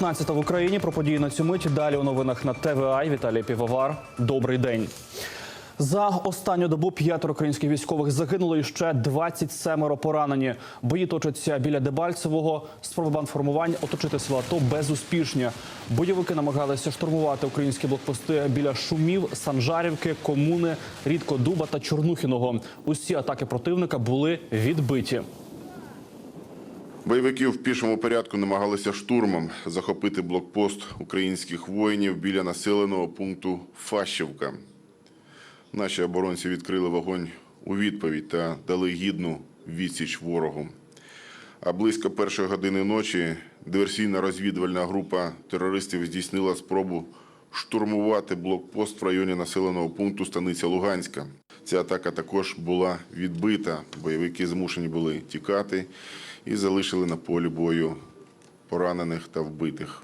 19 в Україні про події на цю мить. Далі у новинах на ТВА. Віталій Півовар. Добрий день. За останню добу п'ятеро українських військових загинуло і ще 27 поранені. Бої точаться біля Дебальцевого. Спроби бандформувань оточити села АТО безуспішні. Бойовики намагалися штурмувати українські блокпости біля Шумів, Санжарівки, Комуни, Рідкодуба та Чорнухіного. Усі атаки противника були відбиті. Бойовики в пішому порядку намагалися штурмом захопити блокпост українських воїнів біля населеного пункту Фащівка. Наші оборонці відкрили вогонь у відповідь та дали гідну відсіч ворогу. А близько першої години ночі диверсійна розвідувальна група терористів здійснила спробу штурмувати блокпост в районі населеного пункту Станиця Луганська. Ця атака також була відбита. Бойовики змушені були тікати і залишили на полі бою поранених та вбитих.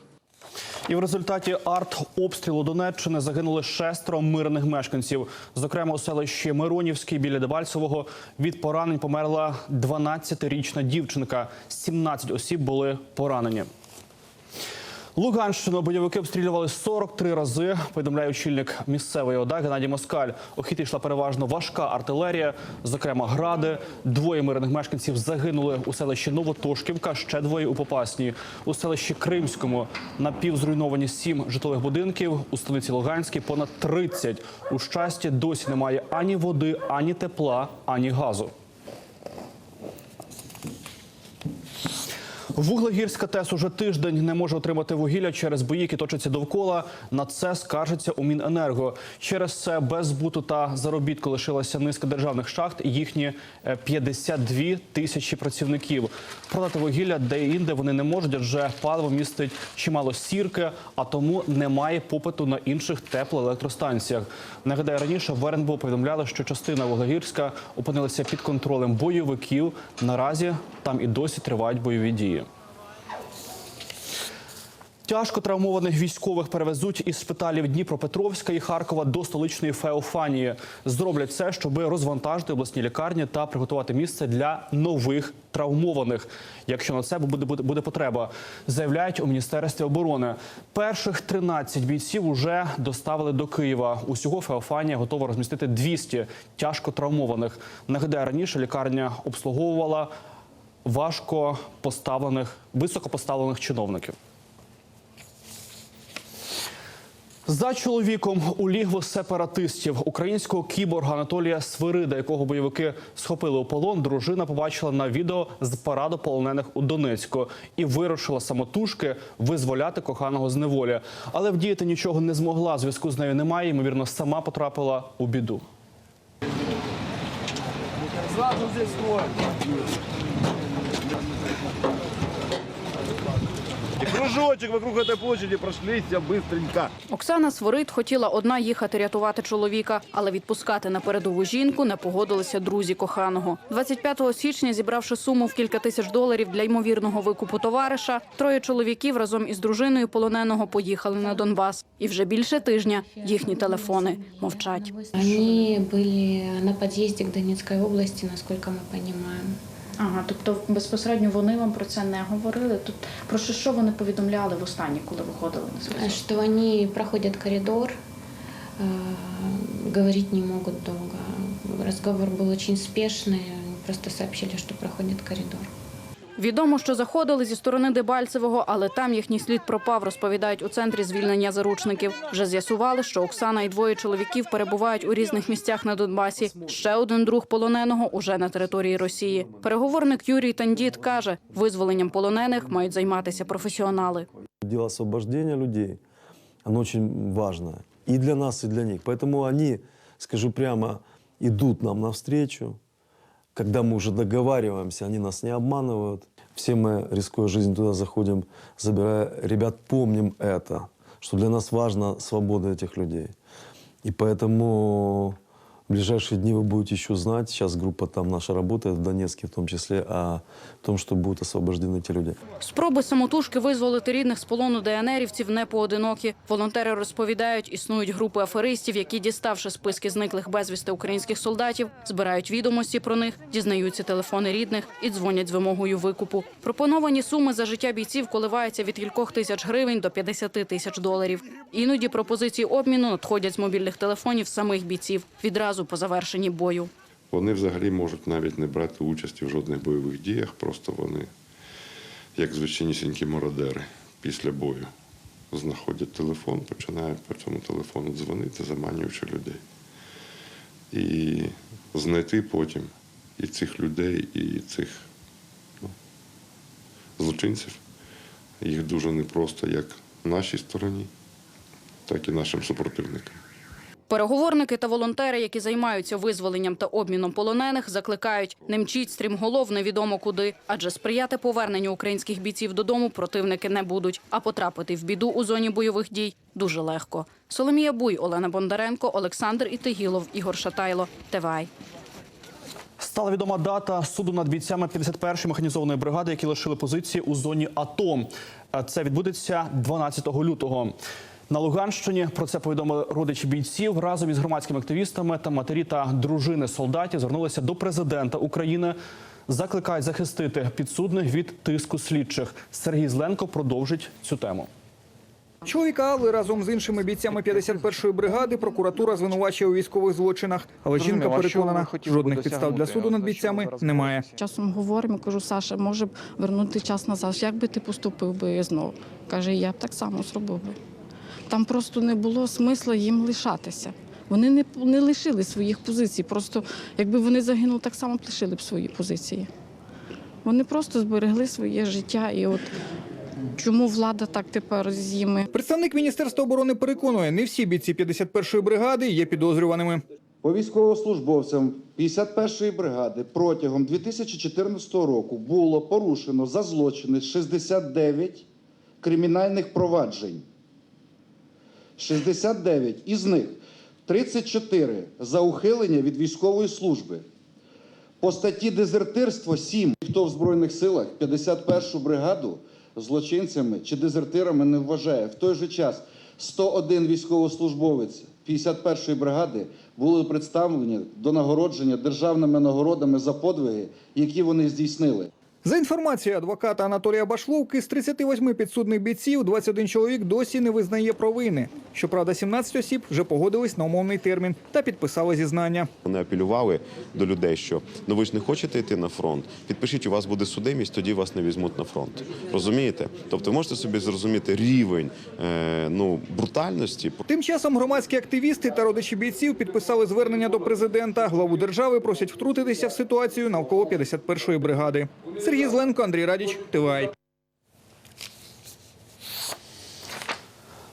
І в результаті артобстрілу Донеччини загинули шестеро мирних мешканців. Зокрема, у селищі Миронівській біля Дебальцевого від поранень померла 12-річна дівчинка. 17 осіб були поранені. Луганщину бойовики обстрілювали 43 рази. Повідомляє очільник місцевої ОДА Геннадій Москаль. У хід йшла переважно важка артилерія, зокрема гради. Двоє мирних мешканців загинули у селищі Новотошківка, ще двоє у Попасній. У селищі Кримському напівзруйновані сім житлових будинків. У станиці Луганській понад 30. У щасті досі немає ані води, ані тепла, ані газу. Вуглегірська ТЕС уже тиждень не може отримати вугілля через бої, які точаться довкола. На це скаржиться у Міненерго. Через це без збуту та заробітку лишилася низка державних шахт і їхні е, 52 тисячі працівників. Продати вугілля де-інде вони не можуть, адже паливо містить чимало сірки, а тому немає попиту на інших теплоелектростанціях. Нагадаю, раніше в РНБО повідомляли, що частина Вуглегірська опинилася під контролем бойовиків. Наразі там і досі тривають бойові дії. Тяжко травмованих військових перевезуть із шпиталів Дніпропетровська і Харкова до столичної Феофанії. Зроблять це, щоб розвантажити обласні лікарні та приготувати місце для нових травмованих, якщо на це буде, буде, буде потреба, заявляють у міністерстві оборони. Перших 13 бійців уже доставили до Києва. Усього Феофанія готова розмістити 200 тяжко травмованих. Нагадаю, раніше лікарня обслуговувала важко поставлених, високопоставлених чиновників. За чоловіком у лігво сепаратистів українського кіборга Анатолія Свирида, якого бойовики схопили у полон, дружина побачила на відео з параду полонених у Донецьку і вирушила самотужки визволяти коханого з неволі. Але вдіяти нічого не змогла. Зв'язку з нею немає. Ймовірно, сама потрапила у біду. Сразу здесь строй. И кружочек вокруг этой площади прошлись все быстренько. Оксана Сворит хотіла одна їхати рятувати чоловіка, але відпускати на передову жінку не погодилися друзі коханого. 25 січня, зібравши суму в кілька тисяч доларів для ймовірного викупу товариша, троє чоловіків разом із дружиною полоненого поїхали на Донбас. І вже більше тижня їхні телефони мовчать. Они были на подъезде к Донецкой области, насколько мы понимаем. Ага, тобто безпосередньо вони вам про це не говорили. Тут про що, що вони повідомляли в останнє, коли виходили на зв'язок? Что они проходят коридор, э, говорить не могут долго. Разговор был очень спешный, они просто сообщили, что проходит коридор. Відомо, що заходили зі сторони Дебальцевого, але там їхній слід пропав, розповідають у центрі звільнення заручників. Вже з'ясували, що Оксана і двоє чоловіків перебувають у різних місцях на Донбасі. Ще один друг полоненого уже на території Росії. Переговорник Юрій Тандіт каже, визволенням полонених мають займатися професіонали. Дело освобождения людей, оно очень важно и для нас, и для них. Поэтому они, скажу прямо, идут нам навстречу. Когда мы уже договариваемся, они нас не обманывают. Все мы, рискуя жизнь, туда заходим, забирая ребят, помним это, что для нас важна свобода этих людей. И поэтому в ближайшие дни вы будете еще знать, сейчас группа там наша работает, в Донецке в том числе, о том, что будут освобождены те люди. Спроби самотужки визволити рідних з полону ДНРівців не поодинокі. Волонтери розповідають, існують групи аферистів, які, діставши списки зниклих безвісти українських солдатів, збирають відомості про них, дізнаються телефони рідних і дзвонять з вимогою викупу. Пропоновані суми за життя бійців коливаються від кількох тисяч гривень до 50 тисяч доларів. Іноді пропозиції обміну надходять з мобільних телефонів самих бійців відразу по завершенні бою. Вони взагалі можуть навіть не брати участі в жодних бойових діях, просто вони, як звичайнісінькі мародери, після бою знаходять телефон, починають по цьому телефону дзвонити, заманюючи людей. І знайти потім і цих людей, і цих ну, злочинців. Їх дуже непросто як нашій стороні, так і нашим супротивникам. Переговорники та волонтери, які займаються визволенням та обміном полонених, закликають не мчіть стрімголов невідомо куди, адже сприяти поверненню українських бійців додому противники не будуть. А потрапити в біду у зоні бойових дій дуже легко. Соломія Буй, Олена Бондаренко, Олександр Ітигілов, Ігор Шатайло. ТВАЙ. Стала відома дата суду над бійцями 51-ї механізованої бригади, які лишили позиції у зоні АТО. Це відбудеться 12 лютого. На Луганщині про це повідомили родичі бійців разом із громадськими активістами та матері та дружини солдатів звернулися до президента України. Закликають захистити підсудних від тиску слідчих. Сергій Зленко продовжить цю тему. Чоловіка Алли разом з іншими бійцями 51-ї бригади прокуратура звинувачує у військових злочинах. Але жінка переконана, жодних підстав для суду над бійцями немає. Часом говоримо, кажу, Саша, може б вернути час назад. Як би ти поступив би знову? Каже, я б так само зробив би. Там просто не було смисла їм лишатися. Вони не, не лишили своїх позицій. Просто якби вони загинули, так само б лишили б свої позиції. Вони просто зберегли своє життя. І от чому влада так тепер з ними? Представник Міністерства оборони переконує, не всі бійці 51-ї бригади є підозрюваними. По військовослужбовцям 51-ї бригади протягом 2014 року було порушено за злочини 69 кримінальних проваджень. 69. Із них 34 за ухилення від військової служби. По статті дезертирство 7. Хто в Збройних силах 51-шу бригаду злочинцями чи дезертирами не вважає. В той же час 101 військовослужбовець 51-ї бригади були представлені до нагородження державними нагородами за подвиги, які вони здійснили. За інформацією адвоката Анатолія Башловки, з 38 підсудних бійців 21 чоловік досі не визнає провини. Щоправда, 17 осіб вже погодились на умовний термін та підписали зізнання. Вони апелювали до людей, що ну ви ж не хочете йти на фронт. Підпишіть, у вас буде судимість, тоді вас не візьмуть на фронт. Розумієте? Тобто, можете собі зрозуміти рівень е, ну брутальності. Тим часом громадські активісти та родичі бійців підписали звернення до президента. Главу держави просять втрутитися в ситуацію навколо 51-ї бригади. Сергій Зленко, Андрій Радіч, ТВАЙ.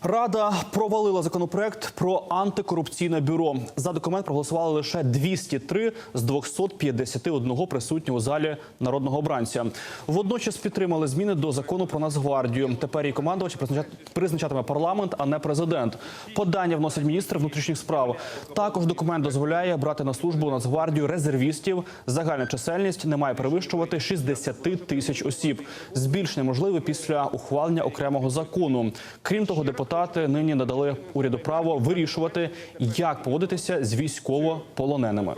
Рада провалила законопроект про антикорупційне бюро. За документ проголосували лише 203 з 251 присутнього у залі народного обранця. Водночас підтримали зміни до закону про Нацгвардію. Тепер її командувач призначат- призначатиме парламент, а не президент. Подання вносить міністр внутрішніх справ. Також документ дозволяє брати на службу Нацгвардію резервістів. Загальна чисельність не має перевищувати 60 тисяч осіб. Збільшення можливе після ухвалення окремого закону. Крім того, депутати нині надали уряду право вирішувати, як поводитися з військовополоненими.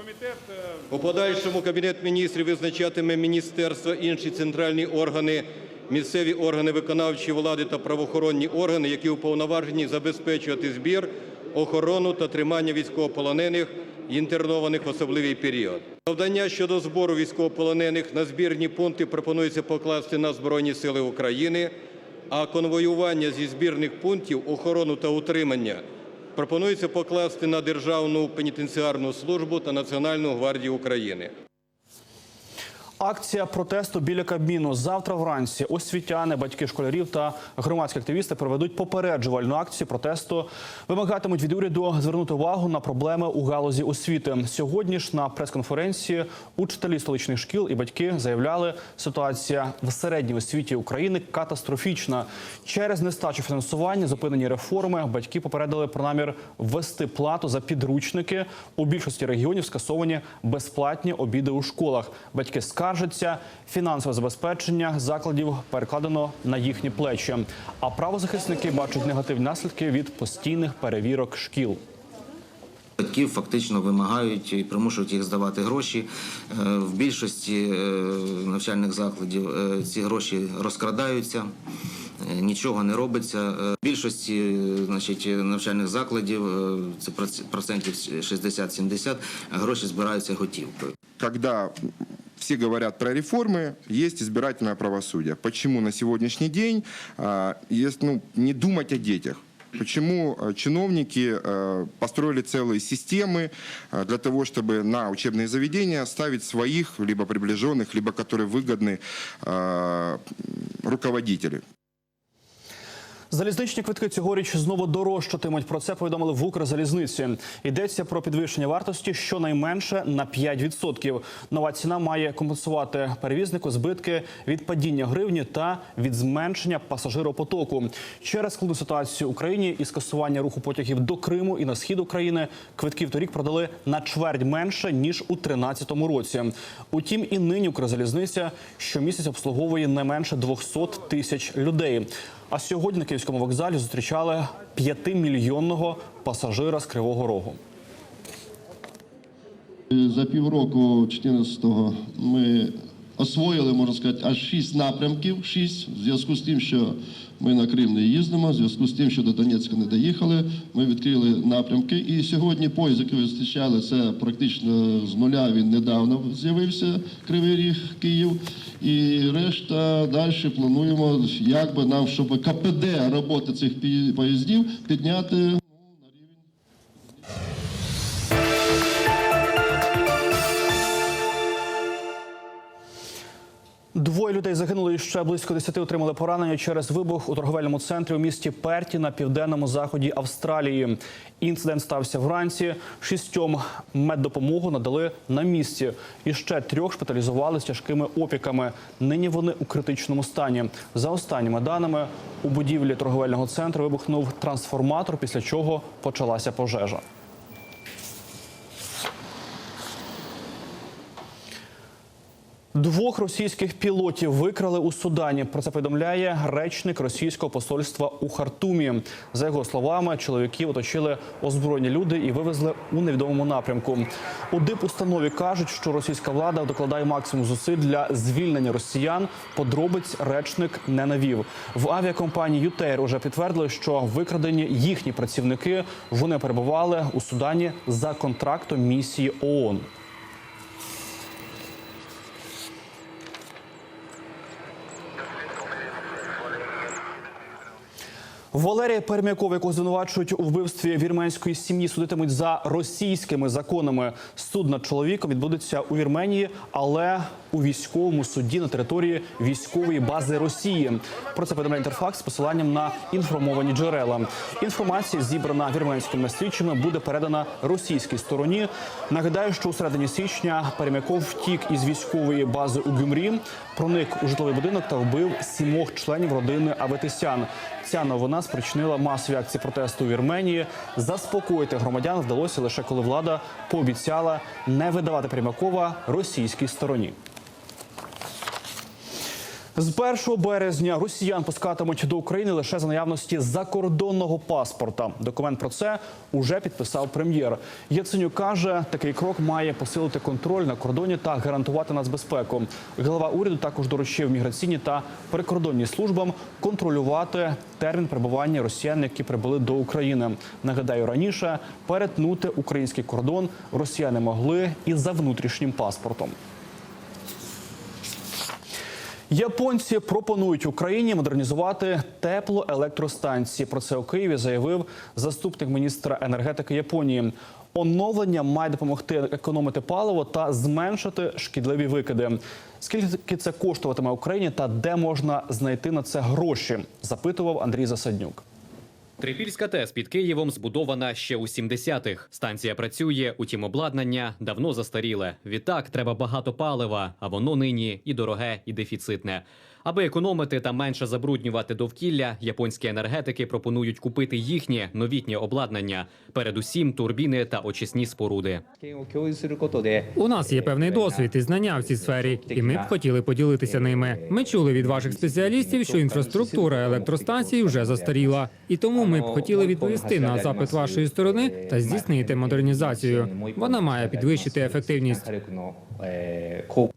У подальшому Кабінет міністрів визначатиме міністерство, інші центральні органи, місцеві органи виконавчої влади та правоохоронні органи, які уповноважені забезпечувати збір, охорону та тримання військовополонених інтернованих в особливий період. Завдання щодо збору військовополонених на збірні пункти пропонується покласти на Збройні Сили України, а конвоювання зі збірних пунктів, охорону та утримання пропонується покласти на Державну пенітенціарну службу та Національну гвардію України. Акція протесту біля Кабміну завтра вранці. Освітяни, батьки школярів та громадські активісти проведуть попереджувальну акцію протесту. Вимагатимуть від уряду звернути увагу на проблеми у галузі освіти. Сьогодні ж на прес-конференції учителі столичних шкіл і батьки заявляли, ситуація в середній освіті України катастрофічна. Через нестачу фінансування, зупинені реформи, батьки попередили про намір ввести плату за підручники. У більшості регіонів скасовані безплатні обіди у школах. Батьки скаржаться, фінансове забезпечення закладів перекладено на їхні плечі. А правозахисники бачать негативні наслідки від постійних перевірок шкіл. Батьків фактично вимагають і примушують їх здавати гроші. Е, В більшості е, навчальних закладів е, ці гроші розкрадаються. Нічого не робиться. В більшості значить, навчальних закладів це проц- процентів 60-70 гроші збираються готівкою. когда все говорят про реформы, есть избирательное правосудие. Почему на сегодняшний день а, есть, ну, не думать о детях? Почему э, чиновники э, построили целые системы для того, чтобы на учебные заведения ставить своих, либо приближенных, либо которые выгодны руководителей? Залізничні квитки цьогоріч знову дорожчатимуть. Про це повідомили в Укрзалізниці. Йдеться про підвищення вартості щонайменше на 5%. Нова ціна має компенсувати перевізнику збитки від падіння гривні та від зменшення пасажиропотоку. Через складну ситуацію в Україні і скасування руху потягів до Криму і на схід України квитків торік продали на чверть менше ніж у 2013 році. Утім, і нині Укрзалізниця щомісяця обслуговує не менше 200 тисяч людей. А сьогодні на київському вокзалі зустрічали п'ятимільйонного пасажира з Кривого Рогу. За півроку 14-го ми освоїли, можна сказати, аж шість напрямків. Шість в зв'язку з тим, що ми на Крим не їздимо, в зв'язку з тим, що до Донецька не доїхали. Ми відкрили напрямки. І сьогодні поїзд, який зустрічали, це практично з нуля. Він недавно з'явився Кривий Ріг, Київ. І решта далі плануємо, як би нам, щоб КПД роботи цих поїздів підняти Двоє людей загинули і ще близько десяти отримали поранення через вибух у торговельному центрі у місті Перті на південному заході Австралії. Інцидент стався вранці. Шістьом меддопомогу надали на місці. І ще трьох шпиталізували з тяжкими опіками. Нині вони у критичному стані. За останніми даними, у будівлі торговельного центру вибухнув трансформатор, після чого почалася пожежа. Двох російських пілотів викрали у Судані. Про це повідомляє речник російського посольства у Хартумі. За його словами, чоловіків оточили озброєні люди і вивезли у невідомому напрямку. У дипустанові кажуть, що російська влада докладає максимум зусиль для звільнення росіян. Подробиць речник не навів. В авіакомпанії ЮТЕР уже підтвердили, що викрадені їхні працівники вони перебували у Судані за контрактом місії ООН. Валерія Пермякова, якого звинувачують у вбивстві вірменської сім'ї, судитимуть за російськими законами. Суд над чоловіком відбудеться у Вірменії, але у військовому суді на території військової бази Росії. Про це повідомляє інтерфакс з посиланням на інформовані джерела. Інформація, зібрана вірменськими слідчими, буде передана російській стороні. Нагадаю, що у середині січня Пермяков втік із військової бази у Гюмрі, проник у житловий будинок та вбив сімох членів родини Аветисян. Ця новина спричинила масові акції протесту в Вірменії. Заспокоїти громадян вдалося лише коли влада пообіцяла не видавати Примакова російській стороні. З 1 березня росіян пускатимуть до України лише за наявності закордонного паспорта. Документ про це уже підписав прем'єр. Яценюк каже, такий крок має посилити контроль на кордоні та гарантувати нацбезпеку. Голова уряду також доручив міграційні та прикордонні службам контролювати термін перебування росіян, які прибули до України. Нагадаю, раніше перетнути український кордон росіяни могли і за внутрішнім паспортом. Японці пропонують Україні модернізувати теплоелектростанції. Про це у Києві заявив заступник міністра енергетики Японії. Оновлення має допомогти економити паливо та зменшити шкідливі викиди. Скільки це коштуватиме Україні та де можна знайти на це гроші? Запитував Андрій Засаднюк. Трипільська ТЕС під Києвом збудована ще у 70-х. Станція працює, утім обладнання давно застаріле. Відтак треба багато палива, а воно нині і дороге, і дефіцитне. Аби економити та менше забруднювати довкілля, японські енергетики пропонують купити їхнє новітнє обладнання, передусім турбіни та очисні споруди. У нас є певний досвід і знання в цій сфері, і ми б хотіли поділитися ними. Ми чули від ваших спеціалістів, що інфраструктура електростанцій вже застаріла, і тому ми б хотіли відповісти на запит вашої сторони та здійснити модернізацію. Вона має підвищити ефективність.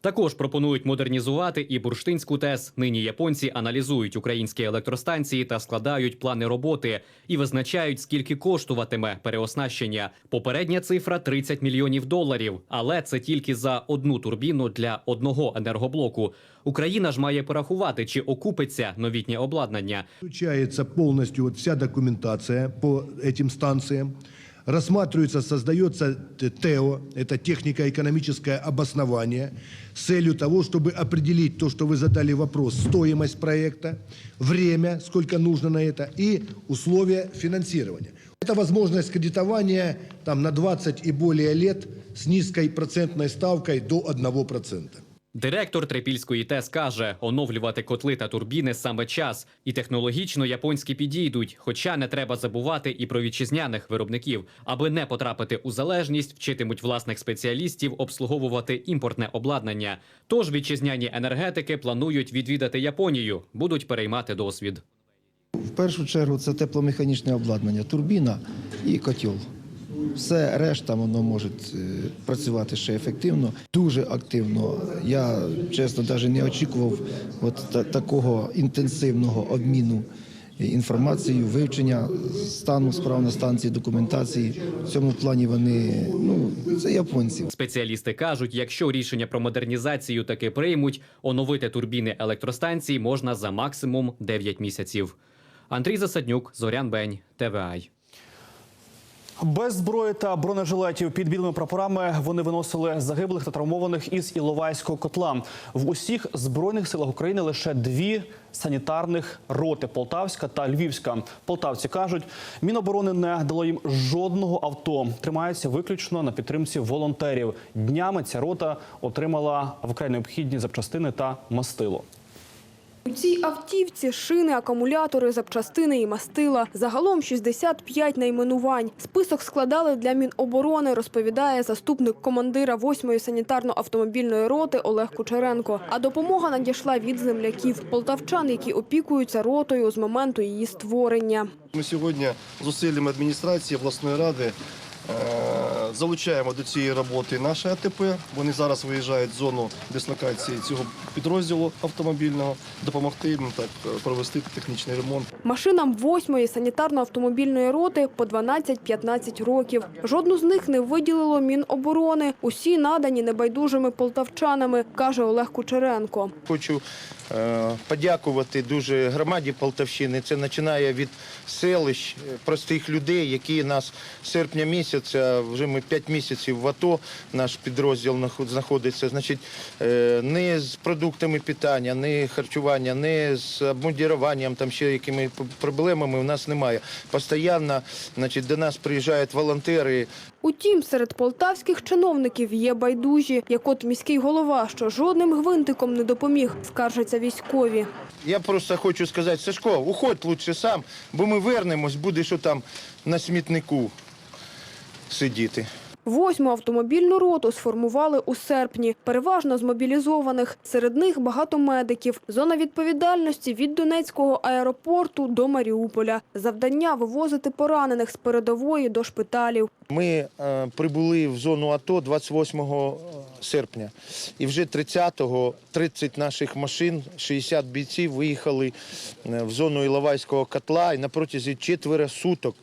Також пропонують модернізувати і бурштинську ТЕС. Нині японці аналізують українські електростанції та складають плани роботи і визначають, скільки коштуватиме переоснащення. Попередня цифра 30 мільйонів доларів, але це тільки за одну турбіну для одного енергоблоку. Україна ж має порахувати, чи окупиться новітнє обладнання. Полностью вот вся документация по этим станциям. Рассматривается, создается ТЭО, это технико-экономическое обоснование, с целью того, чтобы определить то, что вы задали вопрос, стоимость проекта, время, сколько нужно на это, и условия финансирования. Это возможность кредитования там, на 20 и более лет с низкой процентной ставкой до 1%. Директор Трипільської ТЕС каже, оновлювати котли та турбіни саме час, і технологічно японські підійдуть. Хоча не треба забувати і про вітчизняних виробників, аби не потрапити у залежність, вчитимуть власних спеціалістів обслуговувати імпортне обладнання. Тож вітчизняні енергетики планують відвідати Японію, будуть переймати досвід. В першу чергу це тепломеханічне обладнання, турбіна і котел. Все решта воно може е, працювати ще ефективно, дуже активно. Я чесно навіть не очікував от такого інтенсивного обміну інформацією, вивчення стану справ на станції, документації. В цьому плані вони ну це японці. Спеціалісти кажуть, якщо рішення про модернізацію таки приймуть, оновити турбіни електростанцій можна за максимум 9 місяців. Андрій Засаднюк, Зорян Бень, ТВАЙ. Без зброї та бронежилетів під білими прапорами вони виносили загиблих та травмованих із Іловайського котла. В усіх збройних силах України лише дві санітарних роти Полтавська та Львівська. Полтавці кажуть, міноборони не дало їм жодного авто. Тримаються виключно на підтримці волонтерів. Днями ця рота отримала вкрай необхідні запчастини та мастило. У цій автівці шини, акумулятори, запчастини і мастила. Загалом 65 найменувань. Список складали для Міноборони, розповідає заступник командира 8-ї санітарно-автомобільної роти Олег Кучеренко. А допомога надійшла від земляків, полтавчан, які опікуються ротою з моменту її створення. Ми сьогодні зусиллями адміністрації обласної ради залучаємо до цієї роботи наше АТП. Вони зараз виїжджають в зону дислокації цього підрозділу автомобільного, допомогти їм так е, провести технічний ремонт. Машинам 8-ї санітарно-автомобільної роти по 12-15 років. Жодну з них не виділило Міноборони. Усі надані небайдужими полтавчанами, каже Олег Кучеренко. Хочу е, подякувати дуже громаді Полтавщини. Це починає від селищ, е, простих людей, які нас серпня місяця, вже ми 5 місяців в АТО, наш підрозділ наход- знаходиться. Значить, е, не з продуктами питання, не харчування, не з обмундіруванням, там ще якими проблемами у нас немає. Постоянно значить, до нас приїжджають волонтери, Утім, серед полтавських чиновників є байдужі, як от міський голова, що жодним гвинтиком не допоміг, скаржаться військові. Я просто хочу сказати, Сашко, уходь лучше сам, бо ми вернемось, будеш там на смітнику сидіти. Восьму автомобільну роту сформували у серпні, переважно з мобілізованих. Серед них багато медиків. Зона відповідальності від Донецького аеропорту до Маріуполя. Завдання вивозити поранених з передової до шпиталів. Ми е, прибули в зону АТО 28 серпня. І вже 30-го 30 наших машин, 60 бійців виїхали е, в зону Іловайського котла і на протязі четверо суток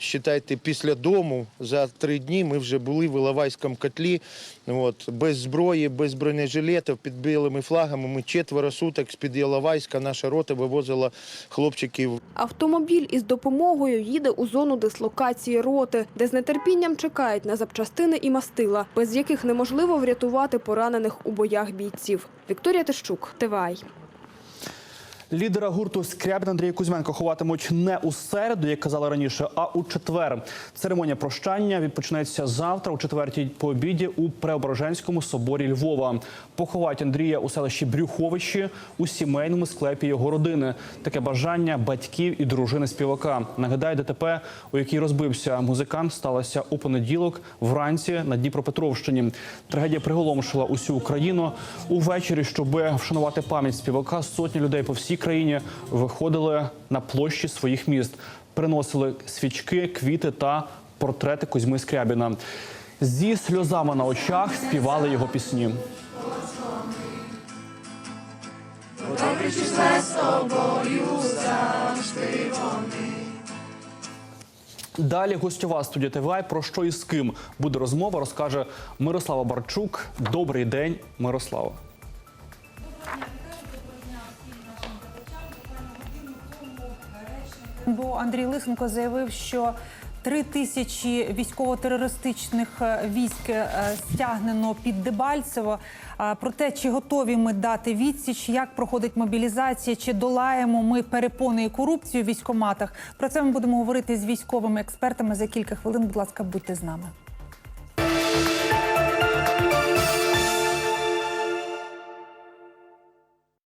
Считайте, після дому за три дні ми вже були в Іловайському котлі. От, без зброї, без бронежилетів, під білими флагами. Ми четверо суток з-під Іловайська наша рота вивозила хлопчиків Автомобіль із допомогою їде у зону дислокації роти, де з нетерпінням чекають на запчастини і мастила, без яких неможливо врятувати поранених у боях бійців. Вікторія Тищук, ТВАЙ. Лідера гурту Скрябін Андрія Кузьменко ховатимуть не у середу, як казали раніше, а у четвер. Церемонія прощання відпочнеться завтра, у четвертій по обіді у Преображенському соборі Львова. Поховають Андрія у селищі Брюховичі у сімейному склепі його родини. Таке бажання батьків і дружини співака. Нагадаю, ДТП, у якій розбився музикант, сталося у понеділок вранці на Дніпропетровщині. Трагедія приголомшила усю Україну. Увечері, щоб вшанувати пам'ять співака, сотні людей по всій країні виходили на площі своїх міст, приносили свічки, квіти та портрети Кузьми Скрябіна. Зі сльозами на очах співали його пісні. Далі гостьова студія ТВА. Про що і з ким буде розмова, розкаже Мирослава Барчук. Добрий день, Мирослава. Бо Андрій Лисенко заявив, що три тисячі військово-терористичних е, військ е, стягнено під Дебальцево. Про те, чи готові ми дати відсіч, як проходить мобілізація, чи долаємо ми перепони і корупцію в військоматах. Про це ми будемо говорити з військовими експертами за кілька хвилин. Будь ласка, будьте з нами.